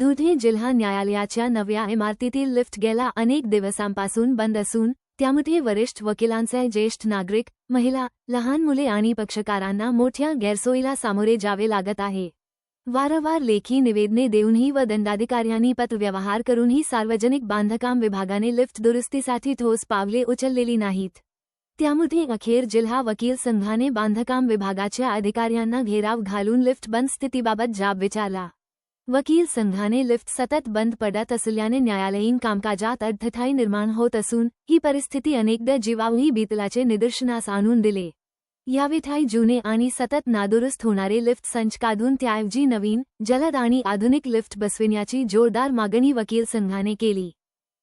धुळे जिल्हा न्यायालयाच्या नव्या इमारतीतील लिफ्ट गेल्या अनेक दिवसांपासून बंद असून त्यामध्ये वरिष्ठ वकिलांचे ज्येष्ठ नागरिक महिला लहान मुले आणि पक्षकारांना मोठ्या गैरसोयीला सामोरे जावे लागत आहे. वारंवार लेखी निवेदने देऊनही व दंडाधिकाऱ्यांनी पत्रव्यवहार करूनही सार्वजनिक बांधकाम विभागाने लिफ्ट दुरुस्तीसाठी ठोस पावले उचललेली नाहीत. त्यामध्ये अखेर जिल्हा वकील संघाने बांधकाम विभागाच्या अधिकाऱ्यांना घेराव घालून लिफ्ट बंद स्थितीबाबत जाब विचारला. वकील संघाने लिफ्ट सतत बंद पडत असल्याने न्यायालयीन कामकाजात अडथळाई निर्माण होत असून ही परिस्थिती अनेकदा जीवावही बीतलाचे निदर्शनास आणून दिले. यावेळी जुने आणि सतत नादुरुस्त होणारे लिफ्ट संच काढून त्याऐवजी नवीन जलद आणि आधुनिक लिफ्ट बसविण्याची जोरदार मागणी वकील संघाने केली.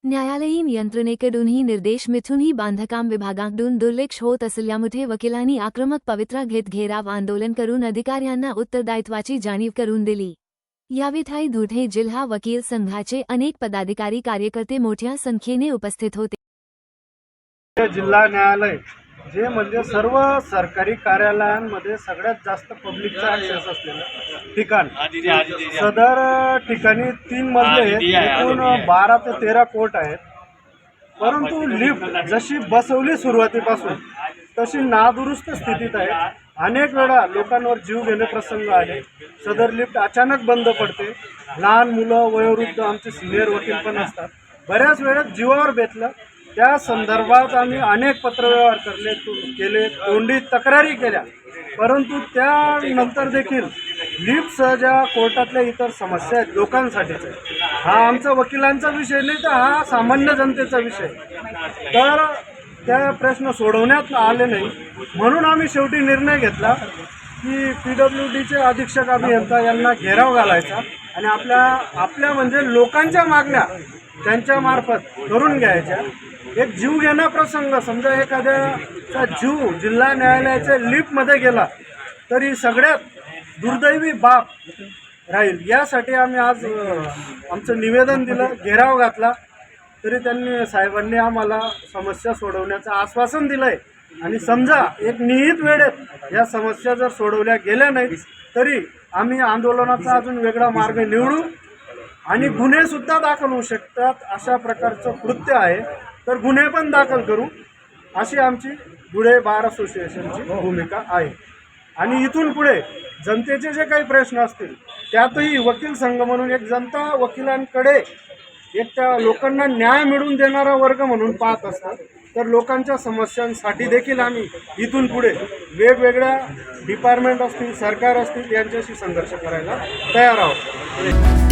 न्यायालयीन यंत्रणेकडूनही निर्देश मिथूनही बांधकाम विभागाकडून दुर्लक्ष होत असल्यामुळे वकिलांनी आक्रमक पवित्रा घेत घेराव आंदोलन करून अधिकाऱ्यांना उत्तरदायित्वाची जाणीव करून दिली. यावेळी धुळे जिल्हा वकील संघाचे अनेक पदाधिकारी कार्यकर्ते मोठ्या संख्येने उपस्थित होते. जिल्हा न्यायालय जे म्हणजे सर्व सरकारी कार्यालयांमध्ये सगळ्यात जास्त पब्लिकचा ऍक्सेस असलेलं ठिकाण. सदर ठिकाणी तीन मजले आहेत एकूण बारा ते तेरा कोर्ट आहेत. परंतु लिफ्ट जशी बसवली सुरुवातीपासून तशी नादुरुस्त स्थितीत आहे. अनेक वेळा लोकांवर जीव घेणे प्रसंग आले सदर लिफ्ट अचानक बंद पडते. लहान मुलं वयोवृद्ध आमचे सिनियर वकील पण असतात. बऱ्याच वेळात जीवावर बेतलं. त्या संदर्भात आम्ही अनेक पत्रव्यवहार करले केले तोंडी तक्रारी केल्या. परंतु त्यानंतर देखील लिफ्टसह ज्या कोर्टातल्या इतर समस्या आहेत लोकांसाठीच्या हा आमचा वकिलांचा विषय नाही तर हा सामान्य जनतेचा विषय तर त्या प्रश्न सोडवण्यात आले नाही. म्हणून आम्ही शेवटी निर्णय घेतला की पी डब्ल्यू डीचे अधीक्षक अभियंता यांना घेराव घालायचा आणि आपल्या आपल्या म्हणजे लोकांच्या मागण्या त्यांच्या मार्फत करून घ्यायच्या. एक जीव घेणं प्रसंग समजा एखाद्याचा जीव जिल्हा न्यायालयाच्या लिफ्टमध्ये गेला तरी सगळ्यात दुर्दैवी बाब राहील. यासाठी आम्ही आज आमचं निवेदन दिलं घेराव घातला. तरी त्यांनी साहेबांनी आम्हाला समस्या सोडवण्याचं आश्वासन दिलंय. आणि समजा एक निहित वेळेत या समस्या जर सोडवल्या गेल्या नाही तरी आम्ही आंदोलनाचा अजून वेगळा मार्ग निवडू आणि गुन्हे सुद्धा दाखल होऊ शकतात अशा प्रकारचं कृत्य आहे. तर गुन्हे पण दाखल करू अशी आमची धुळे बार असोसिएशनची भूमिका आहे. आणि इथून पुढे जनतेचे जे काही प्रश्न असतील त्यातही वकील संघ म्हणून एक जनता वकिलांकडे एक त्या लोकांना न्याय मिळवून देणारा वर्ग म्हणून पाहत असतात. तर लोकांच्या समस्यांसाठी देखील आम्ही इथून पुढे वेगवेगळ्या डिपार्टमेंट असतील सरकार असतील यांच्याशी संघर्ष करायला तयार आहोत.